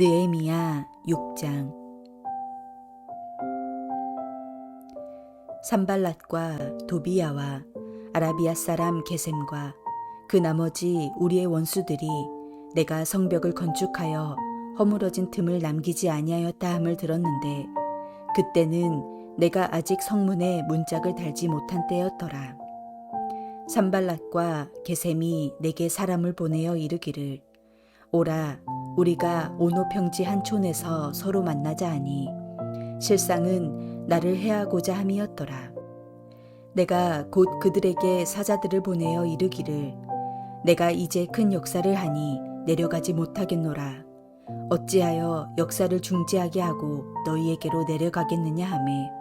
느에미야 6장. 산발랏과 도비야와 아라비아 사람 게셈과 그 나머지 우리의 원수들이 내가 성벽을 건축하여 허물어진 틈을 남기지 아니하였다 함을 들었는데 그때는 내가 아직 성문에 문짝을 달지 못한 때였더라. 산발랏과 게셈이 내게 사람을 보내어 이르기를 오라 우리가 오노평지 한 촌에서 서로 만나자 하니 실상은 나를 해하고자 함이었더라. 내가 곧 그들에게 사자들을 보내어 이르기를 내가 이제 큰 역사를 하니 내려가지 못하겠노라. 어찌하여 역사를 중지하게 하고 너희에게로 내려가겠느냐 하매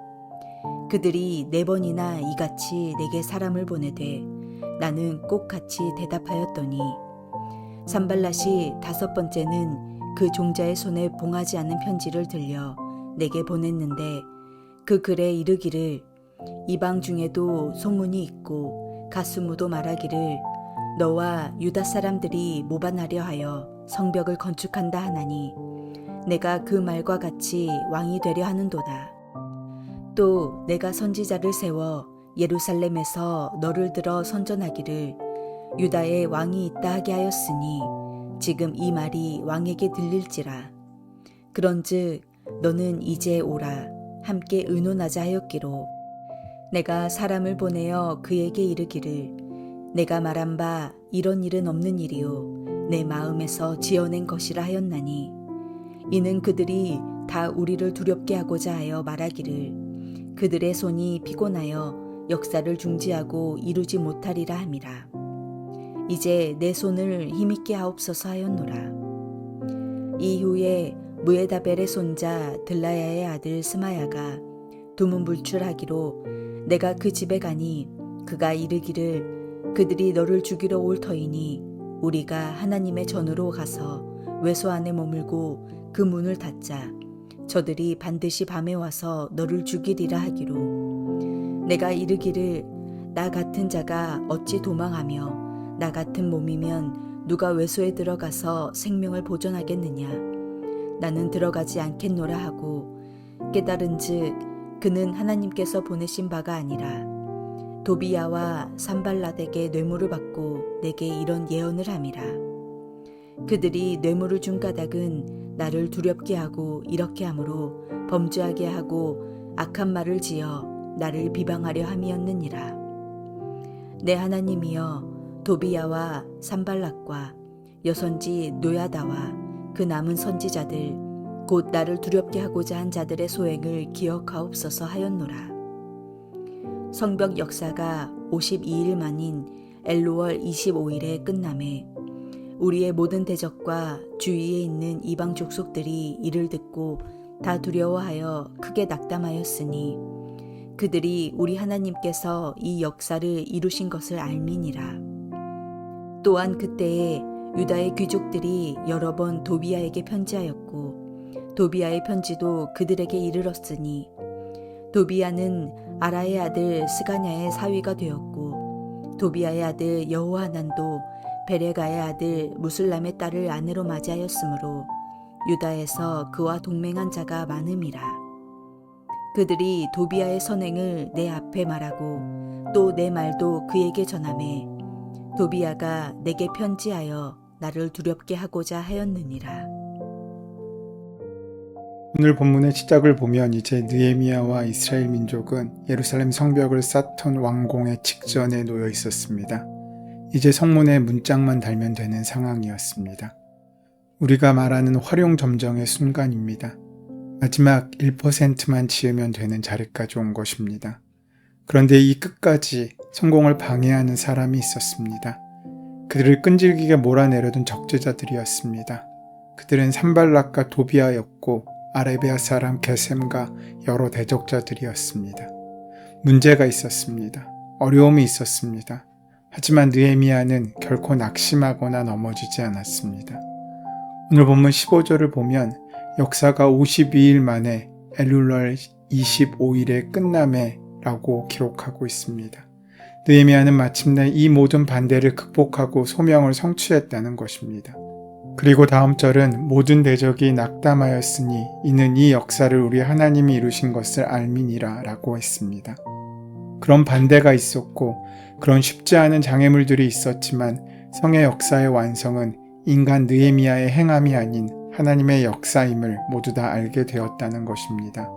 그들이 네 번이나 이같이 내게 사람을 보내되 나는 꼭 같이 대답하였더니 산발랏이 다섯 번째는 그 종자의 손에 봉하지 않는 편지를 들려 내게 보냈는데 그 글에 이르기를 이방 중에도 소문이 있고 가수무도 말하기를 너와 유다 사람들이 모반하려 하여 성벽을 건축한다 하나니 내가 그 말과 같이 왕이 되려 하는도다. 또 내가 선지자를 세워 예루살렘에서 너를 들어 선전하기를 유다에 왕이 있다 하게 하였으니 지금 이 말이 왕에게 들릴지라. 그런즉 너는 이제 오라. 함께 의논하자 하였기로. 내가 사람을 보내어 그에게 이르기를 내가 말한 바 이런 일은 없는 일이요. 내 마음에서 지어낸 것이라 하였나니. 이는 그들이 다 우리를 두렵게 하고자 하여 말하기를 그들의 손이 피곤하여 역사를 중지하고 이루지 못하리라 함이라. 이제 내 손을 힘있게 하옵소서 하였노라. 이후에 무에다벨의 손자 들라야의 아들 스마야가 두문불출하기로 내가 그 집에 가니 그가 이르기를 그들이 너를 죽이러 올 터이니 우리가 하나님의 전으로 가서 외소 안에 머물고 그 문을 닫자 저들이 반드시 밤에 와서 너를 죽이리라 하기로. 내가 이르기를 나 같은 자가 어찌 도망하며 나 같은 몸이면 누가 외소에 들어가서 생명을 보존하겠느냐? 나는 들어가지 않겠노라 하고 깨달은즉 그는 하나님께서 보내신 바가 아니라 도비야와 산발랏에게 뇌물을 받고 내게 이런 예언을 함이라 그들이 뇌물을 준 까닭은 나를 두렵게 하고 이렇게 함으로 범죄하게 하고 악한 말을 지어 나를 비방하려 함이었느니라 내 하나님이여 도비야와 산발락과 여선지 노야다와 그 남은 선지자들 곧 나를 두렵게 하고자 한 자들의 소행을 기억하옵소서 하였노라. 성벽 역사가 52일 만인 엘로월 25일에 끝남에 우리의 모든 대적과 주위에 있는 이방 족속들이 이를 듣고 다 두려워하여 크게 낙담하였으니 그들이 우리 하나님께서 이 역사를 이루신 것을 알미니라. 또한 그때에 유다의 귀족들이 여러 번 도비아에게 편지하였고 도비아의 편지도 그들에게 이르렀으니 도비아는 아라의 아들 스가냐의 사위가 되었고 도비아의 아들 여호하난도 베레가의 아들 무슬람의 딸을 아내로 맞이하였으므로 유다에서 그와 동맹한 자가 많음이라 그들이 도비아의 선행을 내 앞에 말하고 또 내 말도 그에게 전함에 도비아가 내게 편지하여 나를 두렵게 하고자 하였느니라. 오늘 본문의 시작을 보면 이제 느에미야와 이스라엘 민족은 예루살렘 성벽을 쌓던 왕궁의 직전에 놓여 있었습니다. 이제 성문에 문짝만 달면 되는 상황이었습니다. 우리가 말하는 활용 점정의 순간입니다. 마지막 1%만 지으면 되는 자리까지 온 것입니다. 그런데 이 끝까지 성공을 방해하는 사람이 있었습니다. 그들을 끈질기게 몰아내려던 적재자들이었습니다. 그들은 산발락과 도비아였고 아레비아 사람 게셈과 여러 대적자들이었습니다. 문제가 있었습니다. 어려움이 있었습니다. 하지만 느헤미야는 결코 낙심하거나 넘어지지 않았습니다. 오늘 본문 15절을 보면 역사가 52일 만에 엘룰월 25일에 끝남에 라고 기록하고 있습니다. 느헤미야는 마침내 이 모든 반대를 극복하고 소명을 성취했다는 것입니다. 그리고 다음 절은 모든 대적이 낙담하였으니 이는 이 역사를 우리 하나님이 이루신 것을 알미니라 라고 했습니다. 그런 반대가 있었고 그런 쉽지 않은 장애물들이 있었지만 성의 역사의 완성은 인간 느헤미야의 행함이 아닌 하나님의 역사임을 모두 다 알게 되었다는 것입니다.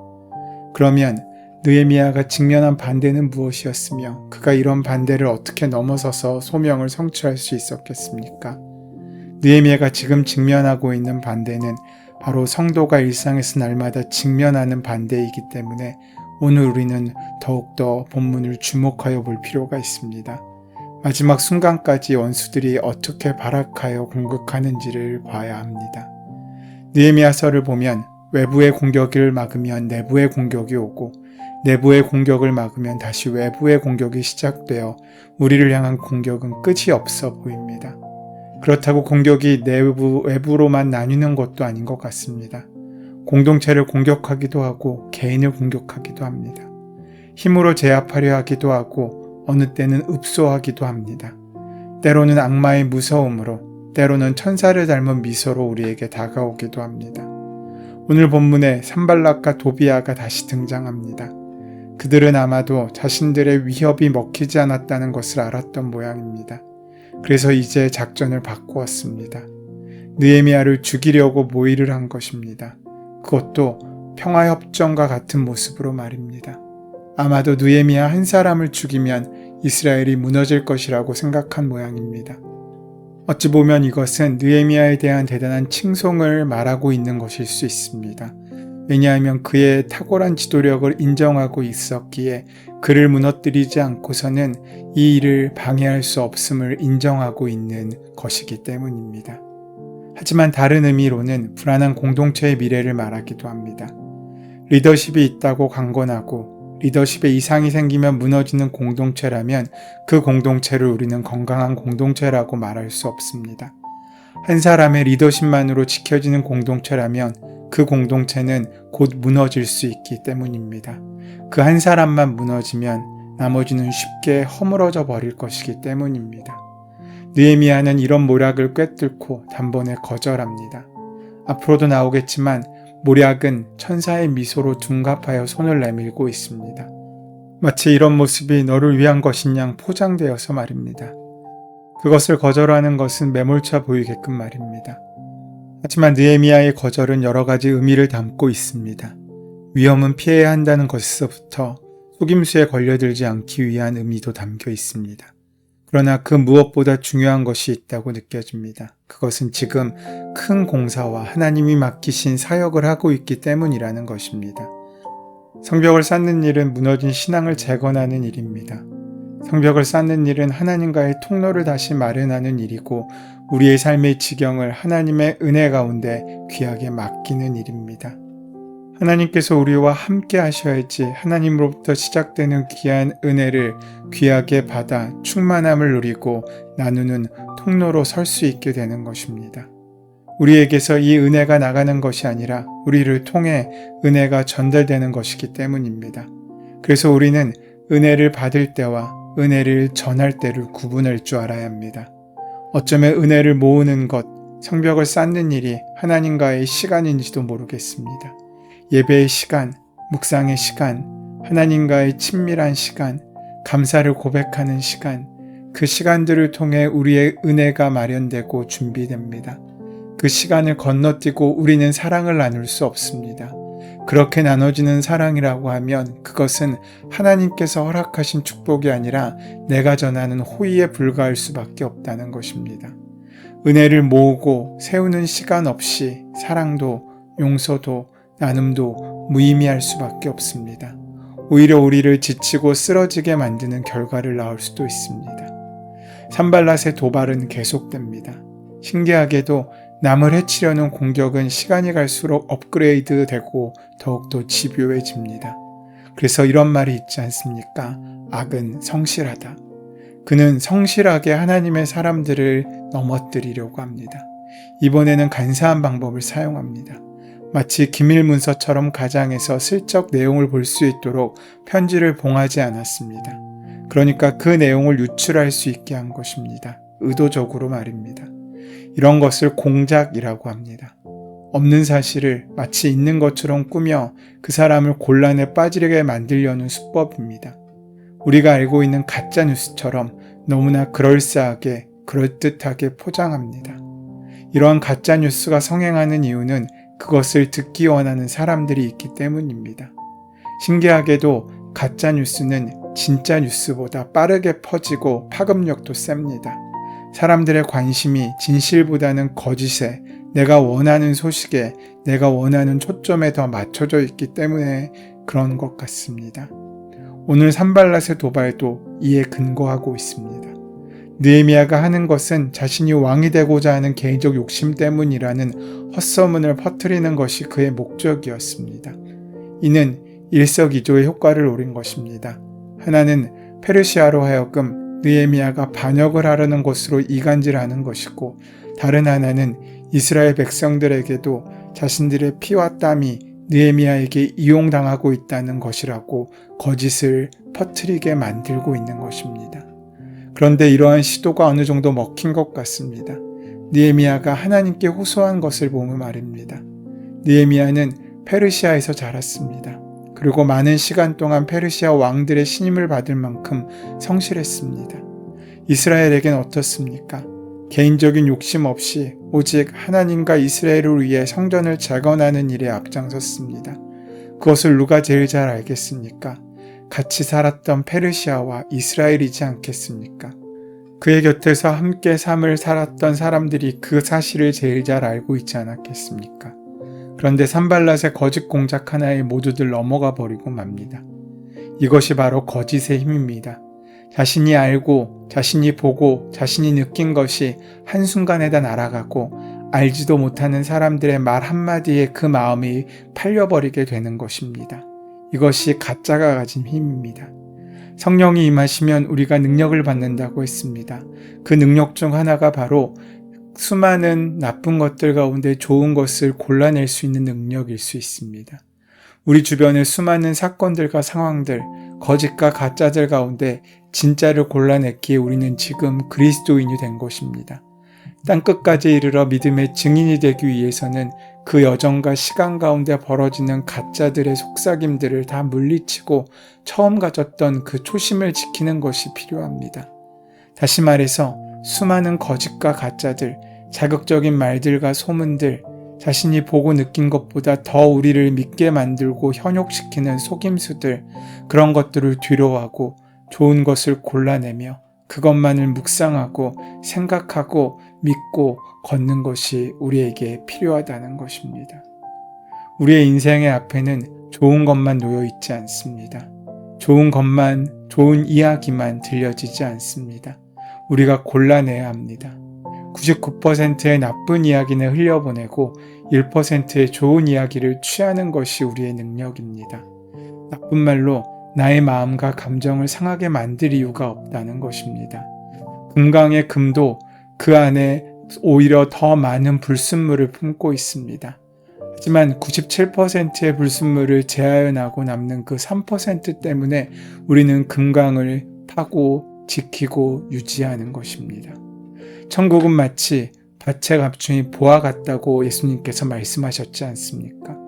그러면 느헤미야가 직면한 반대는 무엇이었으며 그가 이런 반대를 어떻게 넘어서서 소명을 성취할 수 있었겠습니까? 느헤미야가 지금 직면하고 있는 반대는 바로 성도가 일상에서 날마다 직면하는 반대이기 때문에 오늘 우리는 더욱더 본문을 주목하여 볼 필요가 있습니다. 마지막 순간까지 원수들이 어떻게 발악하여 공격하는지를 봐야 합니다. 느헤미야서를 보면 외부의 공격을 막으면 내부의 공격이 오고 내부의 공격을 막으면 다시 외부의 공격이 시작되어 우리를 향한 공격은 끝이 없어 보입니다. 그렇다고 공격이 내부, 외부로만 나뉘는 것도 아닌 것 같습니다. 공동체를 공격하기도 하고 개인을 공격하기도 합니다. 힘으로 제압하려 하기도 하고 어느 때는 읍소하기도 합니다. 때로는 악마의 무서움으로, 때로는 천사를 닮은 미소로 우리에게 다가오기도 합니다. 오늘 본문에 산발락과 도비아가 다시 등장합니다. 그들은 아마도 자신들의 위협이 먹히지 않았다는 것을 알았던 모양입니다. 그래서 이제 작전을 바꾸었습니다. 느에미아를 죽이려고 모의를 한 것입니다. 그것도 평화협정과 같은 모습으로 말입니다. 아마도 느에미아 한 사람을 죽이면 이스라엘이 무너질 것이라고 생각한 모양입니다. 어찌 보면 이것은 느에미아에 대한 대단한 칭송을 말하고 있는 것일 수 있습니다. 왜냐하면 그의 탁월한 지도력을 인정하고 있었기에 그를 무너뜨리지 않고서는 이 일을 방해할 수 없음을 인정하고 있는 것이기 때문입니다. 하지만 다른 의미로는 불안한 공동체의 미래를 말하기도 합니다. 리더십이 있다고 강권하고 리더십에 이상이 생기면 무너지는 공동체라면 그 공동체를 우리는 건강한 공동체라고 말할 수 없습니다. 한 사람의 리더십만으로 지켜지는 공동체라면 그 공동체는 곧 무너질 수 있기 때문입니다. 그 한 사람만 무너지면 나머지는 쉽게 허물어져 버릴 것이기 때문입니다. 느에미아는 이런 모략을 꿰뚫고 단번에 거절합니다. 앞으로도 나오겠지만 모략은 천사의 미소로 둔갑하여 손을 내밀고 있습니다. 마치 이런 모습이 너를 위한 것인 양 포장되어서 말입니다. 그것을 거절하는 것은 매몰차 보이게끔 말입니다. 하지만 느에미아의 거절은 여러 가지 의미를 담고 있습니다. 위험은 피해야 한다는 것에서부터 속임수에 걸려들지 않기 위한 의미도 담겨 있습니다. 그러나 그 무엇보다 중요한 것이 있다고 느껴집니다. 그것은 지금 큰 공사와 하나님이 맡기신 사역을 하고 있기 때문이라는 것입니다. 성벽을 쌓는 일은 무너진 신앙을 재건하는 일입니다. 성벽을 쌓는 일은 하나님과의 통로를 다시 마련하는 일이고 우리의 삶의 지경을 하나님의 은혜 가운데 귀하게 맡기는 일입니다. 하나님께서 우리와 함께 하셔야지 하나님으로부터 시작되는 귀한 은혜를 귀하게 받아 충만함을 누리고 나누는 통로로 설 수 있게 되는 것입니다. 우리에게서 이 은혜가 나가는 것이 아니라 우리를 통해 은혜가 전달되는 것이기 때문입니다. 그래서 우리는 은혜를 받을 때와 은혜를 전할 때를 구분할 줄 알아야 합니다. 어쩌면 은혜를 모으는 것, 성벽을 쌓는 일이 하나님과의 시간인지도 모르겠습니다. 예배의 시간, 묵상의 시간, 하나님과의 친밀한 시간, 감사를 고백하는 시간, 그 시간들을 통해 우리의 은혜가 마련되고 준비됩니다. 그 시간을 건너뛰고 우리는 사랑을 나눌 수 없습니다. 그렇게 나눠지는 사랑이라고 하면 그것은 하나님께서 허락하신 축복이 아니라 내가 전하는 호의에 불과할 수밖에 없다는 것입니다. 은혜를 모으고 세우는 시간 없이 사랑도 용서도 나눔도 무의미할 수밖에 없습니다. 오히려 우리를 지치고 쓰러지게 만드는 결과를 낳을 수도 있습니다. 산발랏의 도발은 계속됩니다. 신기하게도 남을 해치려는 공격은 시간이 갈수록 업그레이드 되고 더욱더 집요해집니다. 그래서 이런 말이 있지 않습니까? 악은 성실하다. 그는 성실하게 하나님의 사람들을 넘어뜨리려고 합니다. 이번에는 간사한 방법을 사용합니다. 마치 기밀 문서처럼 가장해서 슬쩍 내용을 볼 수 있도록 편지를 봉하지 않았습니다. 그러니까 그 내용을 유출할 수 있게 한 것입니다. 의도적으로 말입니다. 이런 것을 공작이라고 합니다. 없는 사실을 마치 있는 것처럼 꾸며 그 사람을 곤란에 빠지게 만들려는 수법입니다. 우리가 알고 있는 가짜 뉴스처럼 너무나 그럴싸하게 그럴듯하게 포장합니다. 이러한 가짜 뉴스가 성행하는 이유는 그것을 듣기 원하는 사람들이 있기 때문입니다. 신기하게도 가짜 뉴스는 진짜 뉴스보다 빠르게 퍼지고 파급력도 셉니다. 사람들의 관심이 진실보다는 거짓에 내가 원하는 소식에 내가 원하는 초점에 더 맞춰져 있기 때문에 그런 것 같습니다. 오늘 산발랏의 도발도 이에 근거하고 있습니다. 느헤미야가 하는 것은 자신이 왕이 되고자 하는 개인적 욕심 때문이라는 헛소문을 퍼뜨리는 것이 그의 목적이었습니다. 이는 일석이조의 효과를 노린 것입니다. 하나는 페르시아로 하여금 느헤미야가 반역을 하려는 것으로 이간질하는 것이고 다른 하나는 이스라엘 백성들에게도 자신들의 피와 땀이 느헤미야에게 이용당하고 있다는 것이라고 거짓을 퍼뜨리게 만들고 있는 것입니다. 그런데 이러한 시도가 어느 정도 먹힌 것 같습니다. 느헤미야가 하나님께 호소한 것을 보면 말입니다. 느헤미야는 페르시아에서 자랐습니다. 그리고 많은 시간 동안 페르시아 왕들의 신임을 받을 만큼 성실했습니다. 이스라엘에겐 어떻습니까? 개인적인 욕심 없이 오직 하나님과 이스라엘을 위해 성전을 재건하는 일에 앞장섰습니다. 그것을 누가 제일 잘 알겠습니까? 같이 살았던 페르시아와 이스라엘이지 않겠습니까? 그의 곁에서 함께 삶을 살았던 사람들이 그 사실을 제일 잘 알고 있지 않았겠습니까? 그런데 산발랏의 거짓 공작 하나에 모두들 넘어가 버리고 맙니다. 이것이 바로 거짓의 힘입니다. 자신이 알고, 자신이 보고, 자신이 느낀 것이 한순간에 다 날아가고, 알지도 못하는 사람들의 말 한마디에 그 마음이 팔려버리게 되는 것입니다. 이것이 가짜가 가진 힘입니다. 성령이 임하시면 우리가 능력을 받는다고 했습니다. 그 능력 중 하나가 바로 수많은 나쁜 것들 가운데 좋은 것을 골라낼 수 있는 능력일 수 있습니다. 우리 주변의 수많은 사건들과 상황들, 거짓과 가짜들 가운데 진짜를 골라냈기에 우리는 지금 그리스도인이 된 것입니다. 땅 끝까지 이르러 믿음의 증인이 되기 위해서는 그 여정과 시간 가운데 벌어지는 가짜들의 속삭임들을 다 물리치고 처음 가졌던 그 초심을 지키는 것이 필요합니다. 다시 말해서 수많은 거짓과 가짜들, 자극적인 말들과 소문들, 자신이 보고 느낀 것보다 더 우리를 믿게 만들고 현혹시키는 속임수들, 그런 것들을 뒤로하고 좋은 것을 골라내며 그것만을 묵상하고 생각하고 믿고 걷는 것이 우리에게 필요하다는 것입니다. 우리의 인생의 앞에는 좋은 것만 놓여 있지 않습니다. 좋은 것만, 좋은 이야기만 들려지지 않습니다. 우리가 골라내야 합니다. 99%의 나쁜 이야기는 흘려보내고 1%의 좋은 이야기를 취하는 것이 우리의 능력입니다. 나쁜 말로 나의 마음과 감정을 상하게 만들 이유가 없다는 것입니다. 금강의 금도 그 안에 오히려 더 많은 불순물을 품고 있습니다. 하지만 97%의 불순물을 제하여나고 남는 그 3% 때문에 우리는 금강을 타고 지키고 유지하는 것입니다. 천국은 마치 밭에 감춘이 보아 같다고 예수님께서 말씀하셨지 않습니까?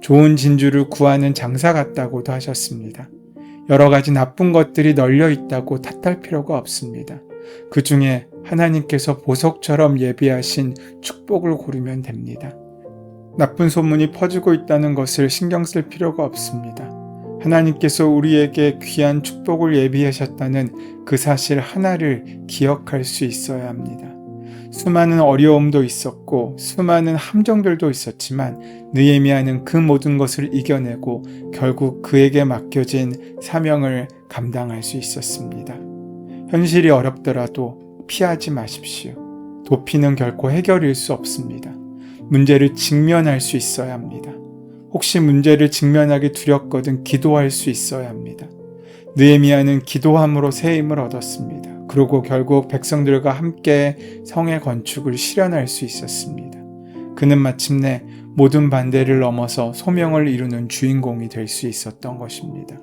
좋은 진주를 구하는 장사 같다고도 하셨습니다. 여러 가지 나쁜 것들이 널려 있다고 탓할 필요가 없습니다. 그 중에 하나님께서 보석처럼 예비하신 축복을 고르면 됩니다. 나쁜 소문이 퍼지고 있다는 것을 신경 쓸 필요가 없습니다. 하나님께서 우리에게 귀한 축복을 예비하셨다는 그 사실 하나를 기억할 수 있어야 합니다. 수많은 어려움도 있었고 수많은 함정들도 있었지만 느헤미야는 그 모든 것을 이겨내고 결국 그에게 맡겨진 사명을 감당할 수 있었습니다. 현실이 어렵더라도 피하지 마십시오. 도피는 결코 해결일 수 없습니다. 문제를 직면할 수 있어야 합니다. 혹시 문제를 직면하기 두렵거든 기도할 수 있어야 합니다. 느헤미야는 기도함으로 새 힘을 얻었습니다. 그리고 결국 백성들과 함께 성의 건축을 실현할 수 있었습니다. 그는 마침내 모든 반대를 넘어서 소명을 이루는 주인공이 될 수 있었던 것입니다.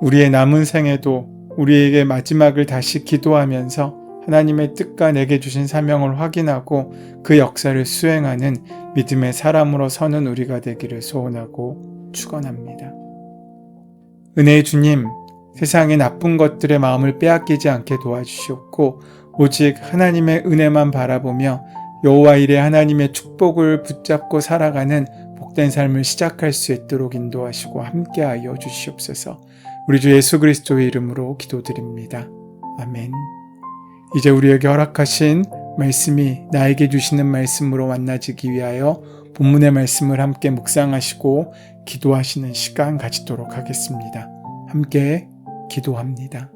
우리의 남은 생에도 우리에게 마지막을 다시 기도하면서 하나님의 뜻과 내게 주신 사명을 확인하고 그 역사를 수행하는 믿음의 사람으로 서는 우리가 되기를 소원하고 축원합니다. 은혜의 주님, 세상의 나쁜 것들의 마음을 빼앗기지 않게 도와주시옵고 오직 하나님의 은혜만 바라보며 여호와 일에 하나님의 축복을 붙잡고 살아가는 복된 삶을 시작할 수 있도록 인도하시고 함께하여 주시옵소서. 우리 주 예수 그리스도의 이름으로 기도드립니다. 아멘. 이제 우리에게 허락하신 말씀이 나에게 주시는 말씀으로 만나지기 위하여 본문의 말씀을 함께 묵상하시고 기도하시는 시간 가지도록 하겠습니다. 함께 기도합니다.